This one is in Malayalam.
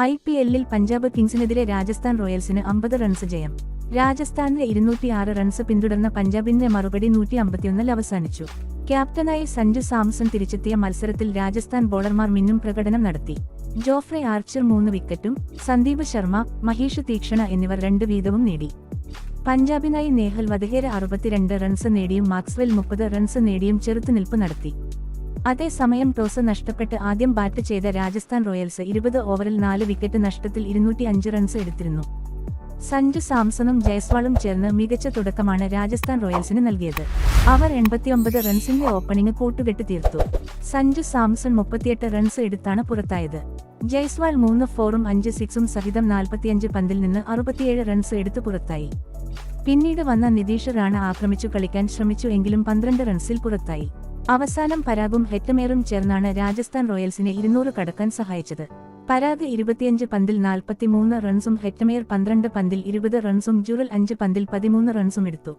ഐ പി എല്ലിൽ പഞ്ചാബ് കിങ്സിനെതിരെ രാജസ്ഥാൻ റോയൽസിന് അമ്പത് റൺസ് ജയം. രാജസ്ഥാനിലെ ഇരുന്നൂറ്റിയാറ് റൺസ് പിന്തുടർന്ന പഞ്ചാബിന്റെ മറുപടി നൂറ്റി അമ്പത്തിയൊന്നിൽ അവസാനിച്ചു. ക്യാപ്റ്റനായി സഞ്ജു സാംസൺ തിരിച്ചെത്തിയ മത്സരത്തിൽ രാജസ്ഥാൻ ബോളർമാർ മിന്നും പ്രകടനം നടത്തി. ജോഫ്രെ ആർച്ചർ മൂന്ന് വിക്കറ്റും സന്ദീപ് ശർമ്മ മഹേഷ് തീക്ഷണ എന്നിവർ രണ്ട് വീതവും നേടി. പഞ്ചാബിനായി നേഹൽ വധേര അറുപത്തിരണ്ട് റൺസ് നേടിയും മാക്സ്വെൽ മുപ്പത് റൺസ് നേടിയും ചെറുത്തുനിൽപ്പ് നടത്തി. അതേസമയം ടോസ് നഷ്ടപ്പെട്ട് ആദ്യം ബാറ്റ് ചെയ്ത രാജസ്ഥാൻ റോയൽസ് ഇരുപത് ഓവറിൽ നാല് വിക്കറ്റ് നഷ്ടത്തിൽ ഇരുന്നൂറ്റി അഞ്ച് റൺസ് എടുത്തിരുന്നു. സഞ്ജു സാംസണും ജയ്സ്വാളും ചേർന്ന് മികച്ച തുടക്കമാണ് രാജസ്ഥാൻ റോയൽസിന് നൽകിയത്. അവർ എൺപത്തിയൊമ്പത് റൺസിന്റെ ഓപ്പണിംഗ് കൂട്ടുകെട്ട് തീർത്തു. സഞ്ജു സാംസൺ മുപ്പത്തിയെട്ട് റൺസ് എടുത്താണ് പുറത്തായത്. ജയ്സ്വാൾ മൂന്ന് ഫോറും അഞ്ച് സിക്സും സഹിതം നാൽപ്പത്തിയഞ്ച് പന്തിൽ നിന്ന് അറുപത്തിയേഴ് റൺസ് എടുത്ത് പുറത്തായി. പിന്നീട് വന്ന നിതീഷ് റാണ ആക്രമിച്ചു കളിക്കാൻ ശ്രമിച്ചു എങ്കിലും പന്ത്രണ്ട് റൺസിൽ പുറത്തായി. അവസാനം പരാഗും ഹെറ്റമേറും ചേർന്നാണ് രാജസ്ഥാൻ റോയൽസിനെ ഇരുന്നൂറ് കടക്കാൻ സഹായിച്ചത്. പരാഗ് ഇരുപത്തിയഞ്ച് പന്തിൽ നാൽപ്പത്തിമൂന്ന് റൺസും ഹെറ്റമേർ പന്ത്രണ്ട് പന്തിൽ ഇരുപത് റൺസും ജുറൽ അഞ്ച് പന്തിൽ പതിമൂന്ന് റൺസും എടുത്തു.